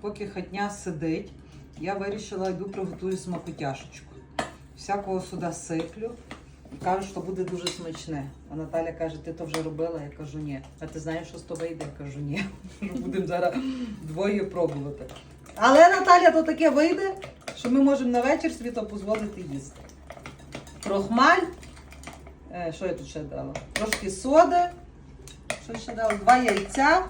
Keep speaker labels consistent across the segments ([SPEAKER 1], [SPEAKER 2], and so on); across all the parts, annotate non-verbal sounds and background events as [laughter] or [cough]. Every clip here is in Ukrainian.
[SPEAKER 1] поки хатня сидить, я вирішила йду приготую смакотяшечку. Всякого сюди сиплю. Кажу, що буде дуже смачне. А Наталя каже, ти то вже робила? Я кажу, ні. А ти знаєш, що з тобою йде? Я кажу, ні. [laughs] Будемо зараз двоє пробувати. Але Наталя, то таке вийде, що ми можемо на вечір собі то дозволити їсти. Крохмаль. Е, що я тут ще дала? Трошки соди. Що ще дала? Два яйця.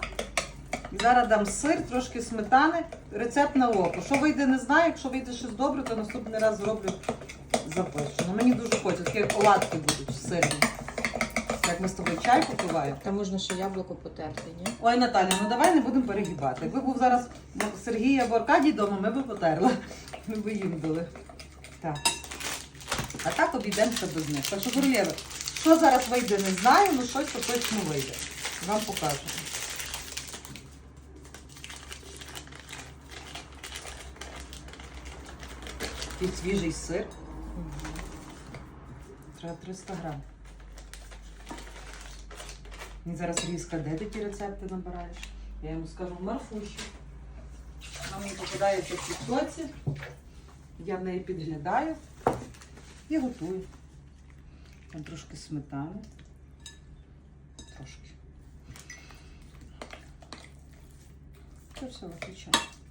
[SPEAKER 1] І зараз дам сир, трошки сметани. Рецепт на око. Що вийде, не знаю. Якщо вийде щось добре, то наступний раз зроблю запишу. Ну мені дуже хочеться. Такі оладки будуть сирні. Як ми з тобою чай попиваємо.
[SPEAKER 2] Та можна ще яблуко потерти, ні?
[SPEAKER 1] Ой, Наталя, ну давай не будемо перегибати. Якби був зараз Сергій або Аркадій вдома, ми б потерли. Ми б їм дали. Так. А так обійдемося без них. Так що, королєви, що зараз вийде, не знаю, але щось точно вийде. Вам покажу. І свіжий сир. Треба 300 грам. Він зараз різка, де ти ті рецепти набираєш? Я йому скажу Марфуші. Вона мені попадається в тіктоці. Я в неї підглядаю і готую. Там трошки сметани. Трошки. Це все виключаю.